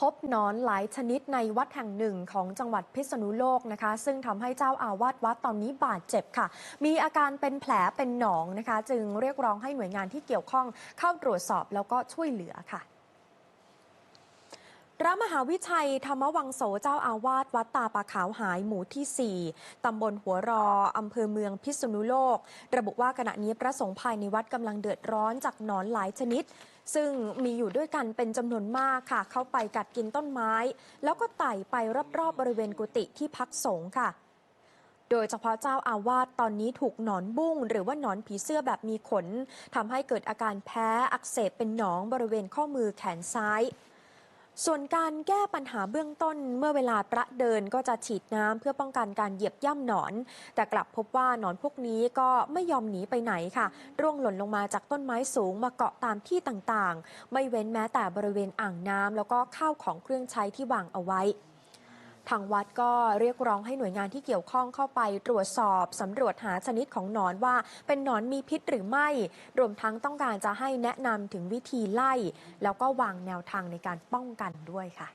พบนอนหลายชนิดในวัดแห่งหนึ่งของจังหวัดพิษณุโลกนะคะ ซึ่งทำให้เจ้าอาวาสวัดตอนนี้บาดเจ็บค่ะ มีอาการเป็นแผลเป็นหนองนะคะ จึงเรียกร้องให้หน่วยงานที่เกี่ยวข้องเข้าตรวจสอบแล้วก็ช่วยเหลือค่ะ พระมหาวิชัยธรรมวังโสเจ้าอาวาสวัดตาปะขาวหายหมู่ที่ 4 ตำบลหัวรอ อำเภอเมืองพิษณุโลก ระบุว่าขณะนี้พระสงฆ์ภายในวัดกำลังเดือดร้อนจากหนอนหลายชนิด ซึ่งมีอยู่ด้วยกันเป็นจำนวนมากค่ะ เข้าไปกัดกินต้นไม้ แล้วก็ไต่ไปรอบๆบริเวณกุฏิที่พักสงฆ์ค่ะโดยเฉพาะเจ้าอาวาสตอนนี้ถูกหนอนบุ้ง หรือว่าหนอนผีเสื้อแบบมีขนทำให้เกิดอาการแพ้อักเสบเป็นหนองบริเวณข้อมือแขนซ้าย ส่วนการแก้ปัญหาเบื้องต้นเมื่อเวลาพระเดินก็จะฉีดน้ำเพื่อป้องกันการเหยียบย่ำหนอน แต่กลับพบว่าหนอนพวกนี้ก็ไม่ยอมหนีไปไหนค่ะ ร่วงหล่นลงมาจากต้นไม้สูงมาเกาะตามที่ต่างๆ ไม่เว้นแม้แต่บริเวณอ่างน้ำแล้วก็ข้าวของเครื่องใช้ที่วางเอาไว้ ทางวัดก็เรียกร้องให้หน่วยงานที่เกี่ยวข้องเข้าไปตรวจสอบสำรวจหาชนิดของหนอนว่าเป็นหนอนมีพิษหรือไม่ รวมทั้งต้องการจะให้แนะนำถึงวิธีไล่ แล้วก็วางแนวทางในการป้องกันด้วยค่ะ